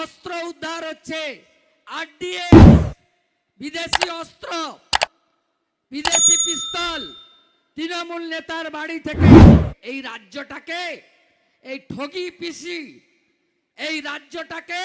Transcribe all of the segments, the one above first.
অস্ত্র উদ্ধার হচ্ছে। বিদেশি অস্ত্র, বিদেশি পিস্তল, তৃণমূল নেতার বাড়ি থেকে এই রাজ্যটাকে, এই ঠগি পিসি, এই রাজ্যটাকে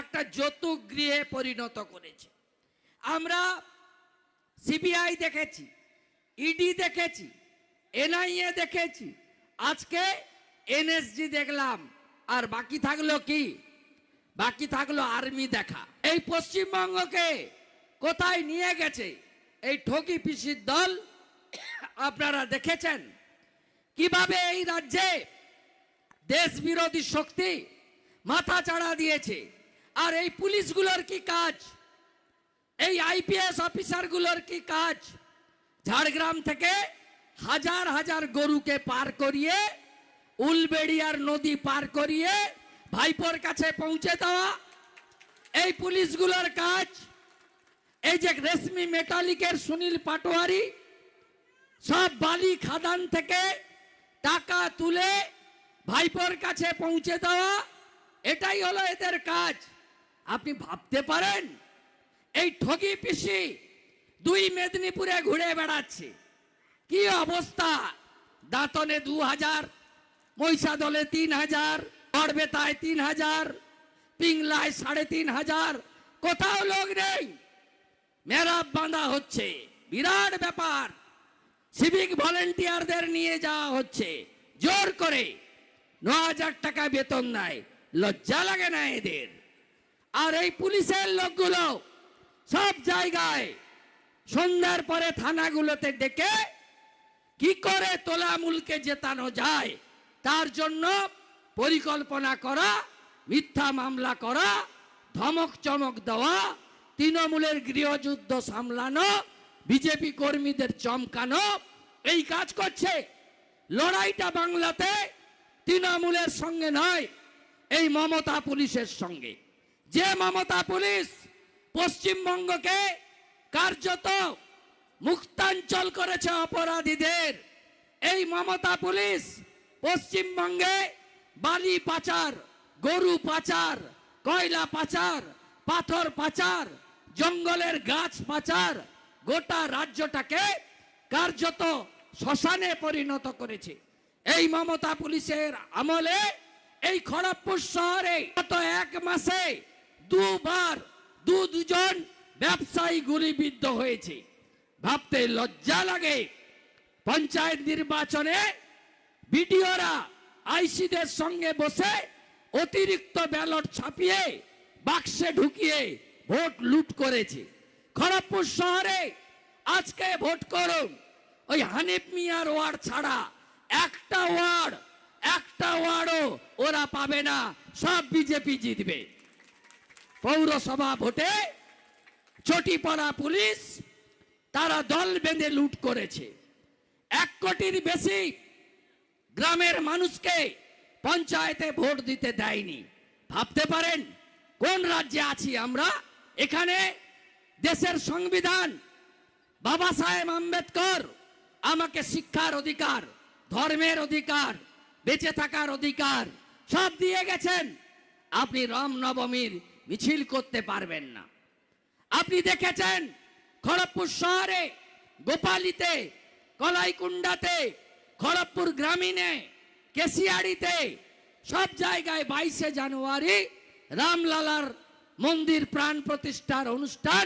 একটা যৌতুক গৃহে পরিণত করেছে। আমরা সিবিআই দেখেছি, ইডি দেখেছি, এনআইএ দেখেছি, আজকে এনএসজি দেখলাম। আর বাকি থাকল কি? বাকি থাকল আর্মি দেখা। এই পশ্চিমবঙ্গকে কোথায় নিয়ে গেছে এই ঠকি পিসির দল? আপনারা দেখেছেন? কীভাবে এই রাজ্যে দেশ বিরোধী শক্তি মাথা চাড়া দিয়েছে? আর এই পুলিশগুলোর কি কাজ? এই আইপিএস অফিসারগুলোর কি কাজ? ঝাড়গ্রাম থেকে হাজার হাজার গরুকে পার করিয়ে, উলবেড়িয়ার নদী পার করিয়ে ভাইপোর কাছে পৌঁছে দেওয়া, এই পুলিশগুলোর কাজ, এই যে রেশমি মেটালিকের সুনীল পাটোয়ারি, সব বালি খাদান থেকে টাকা তুলে ভাইপোর কাছে পৌঁছে দেওয়া, এটাই হলো এদের কাজ। আপনি ভাবতে পারেন, এই ঠগি পিসি দুই মেদিনীপুরে ঘুরে বেড়াচ্ছে। কি অবস্থা? দাঁতনে দু হাজার, মহিষাদলে তিন হাজার বড়বেতায় তিন হাজার পিংলায় সাড়ে তিন হাজার কোথাও লোক নেই মেরাব বাঁধা হচ্ছে বিরাট ব্যাপার সিভিক ভলেন্টিয়ারদের নিয়ে যাওয়া হচ্ছে জোর করে ন হাজার টাকা বেতন নেয় লজ্জা লাগে না এদের আর এই পুলিশের লোকগুলো সব জায়গায় সন্ধ্যার পরে থানাগুলোতে ডেকে কি করে তোলামূলকে জেতানো যায় তার জন্য পরিকল্পনা করা, মিথ্যা মামলা করা, ধমক চমক দেওয়া, তৃণমূলের গৃহযুদ্ধ সামলানো, বিজেপি কর্মীদের চমকানো, এই কাজ করছে। লড়াইটা বাংলাতে তৃণমূলের সঙ্গে নয়, এই মমতা পুলিশের সঙ্গে। যে মমতা পুলিশ পশ্চিমবঙ্গকে কার্যত মুক্তাঞ্চল করেছে অপরাধীদের, এই মমতা পুলিশ পশ্চিমবঙ্গে বালি পাচার, গরু পাচার, কয়লা পাচার, পাথর পাচার, জঙ্গলের গাছ পাচার গোটা রাজ্যটাকে কার্যত শ্মশানে পরিণত করেছে। এই মমতা পুলিশের আমলে এই খড়গপুর শহরে গত এক মাসে দুবার দু দুজন ব্যবসায়ী গুলিবিদ্ধ হয়েছে। ভাবতে লজ্জা লাগে। পঞ্চায়েত নির্বাচনে বিডিওরা আইসিদের সঙ্গে বসে অতিরিক্ত ব্যালট ছাপিয়ে বাক্সে ঢুকিয়ে ভোট লুট করেছে। খড়গপুর শহরে আজকে ভোট করুন। ওই হানিফ মিয়ার ওয়ার্ড ছাড়া একটা ওয়ার্ড, একটা ওয়ার্ডও ওরা পাবে না। সব বিজেপি জিতবে। পৌরসভা ভোটে চটিপাড়া পুলিশ তারা দল বেঁধে লুট করেছে। এক কোটির বেশি গ্রামের মানুষকে পঞ্চায়েতে ভোট দিতে দেয়নি। ভাবতে পারেন, কোন রাজ্যে আছি আমরা? এখানে দেশের সংবিধান, বাবা সাহেব আম্বেদকর আমাকে শিক্ষার অধিকার, ধর্মের অধিকার, বেঁচে থাকার অধিকার, সব দিয়ে গেছেন। আপনি রাম নবমীর মিছিল করতে পারবেন না। আপনি দেখেছেন, খড়গপুর শহরে গোপালিতে, কলাইকুণ্ডাতে খড়গপুর গ্রামীণে কেশিয়াড়িতে সব জায়গায় বাইশে জানুয়ারি রামলালার মন্দির প্রাণ প্রতিষ্ঠার অনুষ্ঠান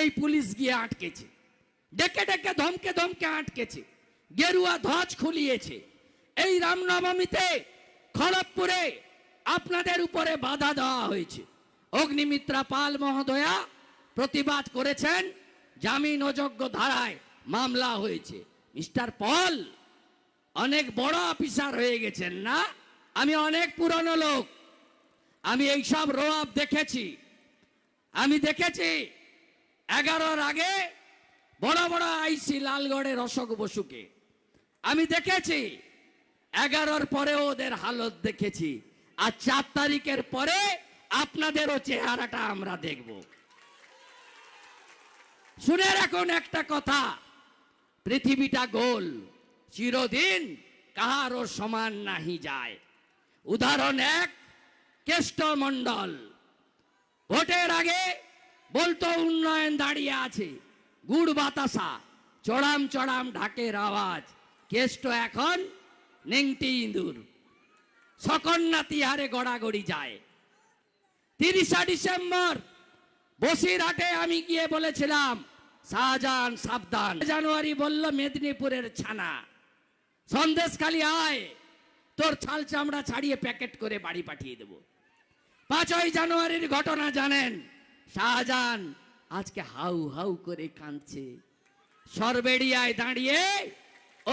এই পুলিশ গিয়ে আটকেছে। ডেকে ডেকে ধমকে ধমকে আটকেছে। গেরুয়া ধ্বজ খুলিয়েছে। এই রামনবমীতে খড়গপুরে আপনাদের উপরে বাধা দেওয়া হয়েছে। অগ্নিমিত্রা পাল মহোদয়া প্রতিবাদ করেছেন, জামিন অযোগ্য ধারায় মামলা হয়েছে। মিস্টার পল অনেক বড় অফিসার হয়ে গেছেন, না? আমি অনেক পুরনো লোক। আমি এইসব রোয়াব দেখেছি। আমি দেখেছি, এগারোর আগে বড় বড় আইসি লালগড়ের অশোক বসুকে। আমি দেখেছি, এগারোর পরে ওদের হালত দেখেছি। আর চার তারিখের পরে আপনাদেরও চেহারাটা আমরা দেখব। শুনে রাখুন একটা কথা, পৃথিবীটা গোল। চিরদিন কাহারও সমান নাহি যায়। উদাহরণ এক, কেষ্টমণ্ডল। ভোটের আগে বলতো উন্নয়ন দাঁড়িয়ে আছে, গুড় বাতাসা, চড়াম চড়াম ঢাকের আওয়াজ। কেষ্ট এখন নেংটি ইঁদুর। সকন্যা তিহারে গড়াগড়ি যায়। তিরিশা ডিসেম্বর, বসিরহাটে আমি গিয়ে বলেছিলাম, শাহজাহান সাবধান। জানুয়ারি বলল, মেদিনীপুরের ছানা। সন্দেশখালি আয়। তোর ছাল চামড়া ছাড়িয়ে প্যাকেট করে বাড়ি পাঠিয়ে দেব। পাঁচই জানুয়ারির ঘটনা জানেন। শাহজাহান আজকে হাউ হাউ করে কাঁদছে। সরবেড়িয়ায় দাঁড়িয়ে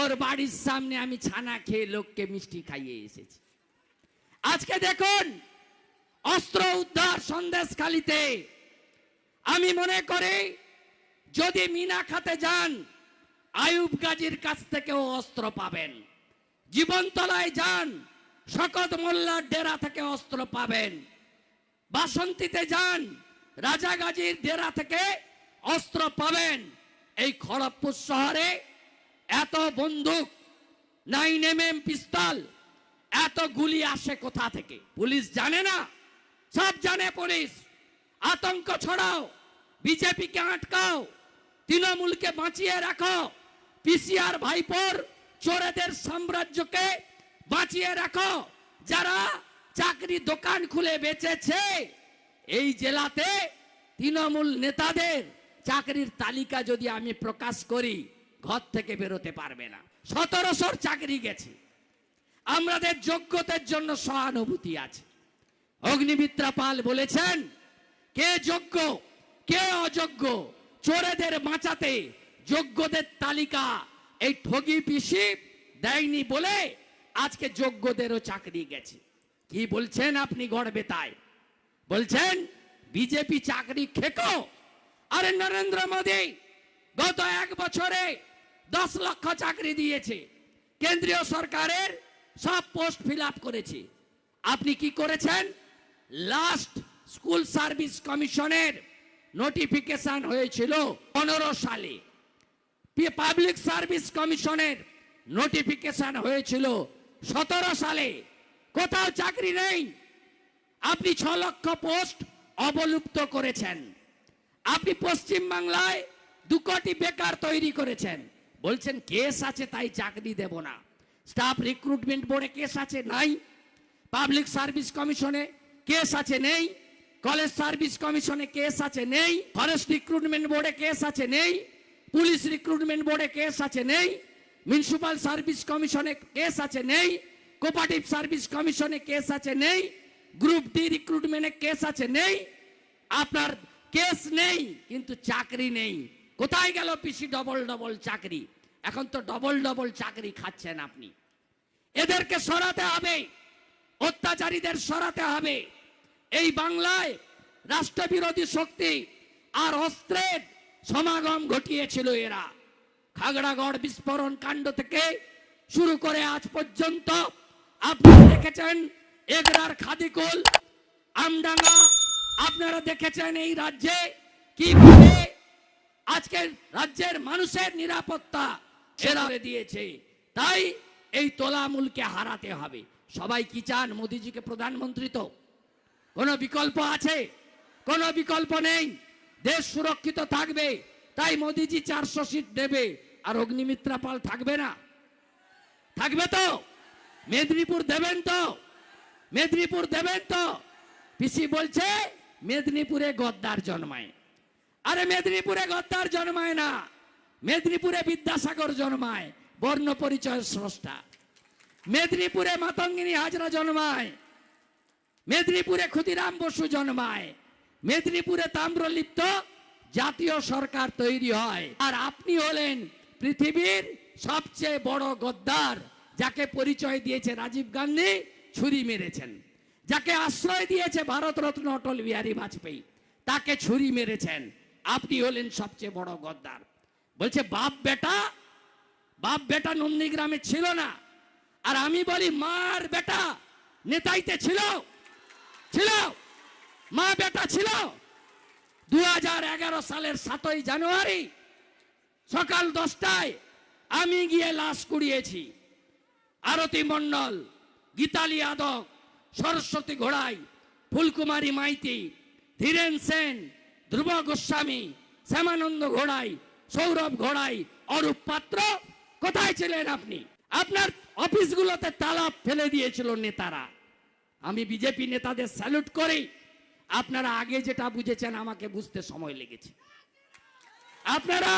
ওর বাড়ির সামনে আমি ছানা খেয়ে লোককে মিষ্টি খাইয়ে এসেছি। আজকে দেখুন, অস্ত্র উদ্ধার সন্দেশখালিতে আমি মনে করি, যদি মিনা খাতে যান আয়ুব গাজীর কাছ থেকেও অস্ত্র পাবেন। জীবনতলায় যান, শকত মোল্লার ডেরা থেকে অস্ত্র পাবেন। বাসন্তীতে যান, রাজা গাজীর ডেরা থেকে অস্ত্র পাবেন। এই খড়গপুর শহরে এত বন্দুক, নাইন এম এম পিস্তল, এত গুলি আসে কোথা থেকে? পুলিশ জানে না। সব জানে পুলিশ। আতঙ্ক ছড়াও, বিজেপিকে আটকাও, তৃণমূলকে বাঁচিয়ে রাখো। পিসিআর ভাইপোর চোরেদের সাম্রাজ্যকে বাঁচিয়ে রাখো। যারা চাকরি দোকান খুলে বেচেছে, এই জেলাতে তৃণমূল নেতাদের চাকরির তালিকা যদি আমি প্রকাশ করি, ঘর থেকে বেরোতে পারবে না। সতেরোশোর চাকরি গেছে। আমাদের যোগ্যতার জন্য সহানুভূতি আছে। অগ্নিমিত্রা পাল বলেছেন, কে যোগ্য, কে অযোগ্য, চোরেদের বাঁচাতে যোগ্যদের তালিকা। এই ঠগি পিসি দেয়নি বলে আজকে যোগ্যদেরও চাকরি গেছে। কি বলছেন আপনি গড়বে তাই বলছেন, বিজেপি চাকরি খেকো? আরে নরেন্দ্র মোদী, গত এক বছরে দশ লক্ষ চাকরি দিয়েছে। কেন্দ্রীয় সরকারের সব পোস্ট ফিল করেছে। আপনি কি করেছেন? লাস্ট স্কুল সার্ভিস কমিশনের নোটিফিকেশন হয়েছিল পনেরো সালে। পাবলিক সার্ভিস কমিশনের নোটিফিকেশন হয়েছিল সতেরো সালে। কোথাও চাকরি নেই। আপনি ছ লক্ষ পোস্ট অবলুপ্ত করেছেন। আপনি পশ্চিম বাংলায় দু কোটি বেকার তৈরি করেছেন। বলছেন, কেস আছে, তাই চাকরি দেব না। স্টাফ রিক্রুটমেন্ট বোর্ডে কেস আছে? নাই। পাবলিক সার্ভিস কমিশনে কেস আছে? নেই। কলেজ সার্ভিস কমিশনে কেস আছে? নেই। ফরেস্ট রিক্রুটমেন্ট বোর্ডে কেস আছে? নেই। পুলিশ রিক্রুটমেন্ট বোর্ডে কেস আছে নেই মিউনিসিপাল সার্ভিস কমিশনে কেস আছে নেই কোপারেটিভ সার্ভিস কমিশনে কেস আছে নেই গ্রুপ ডি রিক্রুটমেন্টে কেস আছে নেই, আপনার কেস নেই, কিন্তু চাকরি নেই। কোথায় গেল পিসি ডবল ডবল চাকরি? এখন তো ডবল ডবল চাকরি খাচ্ছেন আপনি। এদেরকে সরাতে হবে, অত্যাচারীদের সরাতে হবে। এই বাংলায় রাষ্ট্রবিরোধী শক্তি আর অস্ত্রের সমাগম ঘটিয়েছিল এরা। খাগড়াগড় বিস্ফোরণ কাণ্ড থেকে শুরু করে আজ পর্যন্ত আপনারা দেখেছেন এগরার খাদিকুল, আমডাঙ্গা, আপনারা দেখেছেন এই রাজ্যে কীভাবে আজকে রাজ্যের মানুষের নিরাপত্তা এরা দিয়েছে। তাই এই তোলামূলকে হারাতে হবে। সবাই কি চান মোদিজিকে প্রধানমন্ত্রী তো? কোনো বিকল্প আছে? কোনো বিকল্প নেই? দেশ সুরক্ষিত থাকবে, তাই মোদিজি চারশো সিট দেবে, আর অগ্নিমিত্রা পাল থাকবে না। থাকবে তো? মেদিনীপুর দেবেন তো? মেদিনীপুর দেবেন তো? পিসি বলছে, মেদিনীপুরে গদ্দার জন্মায়। আরে মেদিনীপুরে গদ্দার জন্মায় না, মেদিনীপুরে বিদ্যাসাগর জন্মায়, বর্ণ পরিচয়ের স্রষ্টা। মেদিনীপুরে মাতঙ্গিনী হাজরা জন্মায়, মেদিনীপুরে ক্ষুদিরাম বসু জন্মায় মেদিনীপুরে তাম্রলিপ্ত জাতীয় সরকার তৈরি হয়। আর আপনি হলেন পৃথিবীর সবচেয়ে বড় গদ্দার, যাকে পরিচয় দিয়েছে রাজীব গান্ধী, ছুরি মেরেছেন। যাকে আশ্রয় দিয়েছে ভারতরত্ন অটল বিহারী বাজপেয়ী, তাকে ছুরি মেরেছেন। আপনি হলেন সবচেয়ে বড় গদ্দার। বলছে, বাপ বেটা বাপ বেটা নন্দীগ্রামে ছিল না। আর আমি বলি, মার বেটা, নেতাইতে ছিল। ছিল। মা বেটা ছিল। দু হাজার এগারো সালের সাতই জানুয়ারি সকাল দশটায় আমি গিয়ে লাশ কুড়িয়েছি। আরতি মণ্ডল, গীতালি যাদব সরস্বতী ঘোড়াই, ফুলকুমারী মাইতি, ধীরেন সেন, ধ্রুব গোস্বামী, শ্যামানন্দ ঘোড়াই, সৌরভ ঘোড়াই, অরূপ পাত্র, কোথায় ছিলেন আপনি? আপনার অফিসগুলোতে তালা ফেলে দিয়েছিল নেতারা। আমি বিজেপি নেতাদের স্যালুট করি। আপনারা আগে যেটা বুঝেছেন, আমাকে বুঝতে সময় লেগেছে। আপনারা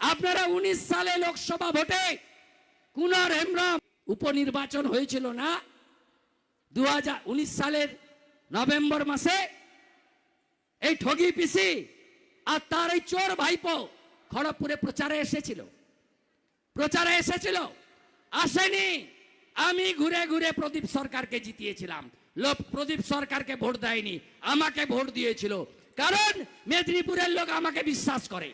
আপনারা উনিশ সালে লোকসভা ভোটে কুনার হেমব্রম উপনির্বাচন হয়েছিল না? দু হাজার উনিশ সালের নভেম্বর মাসে এই ঠগি পিসি আর তার এই চোর ভাইপো খড়গপুরে প্রচারে এসেছিল। প্রচারে এসেছিল। আসেনি। আমি ঘুরে ঘুরে প্রদীপ সরকারকে জিতিয়েছিলাম। লোক প্রদীপ সরকারকে ভোট দেয়নি আমাকে ভোট দিয়েছিল। কারণ মেদিনীপুরের লোক আমাকে বিশ্বাস করে।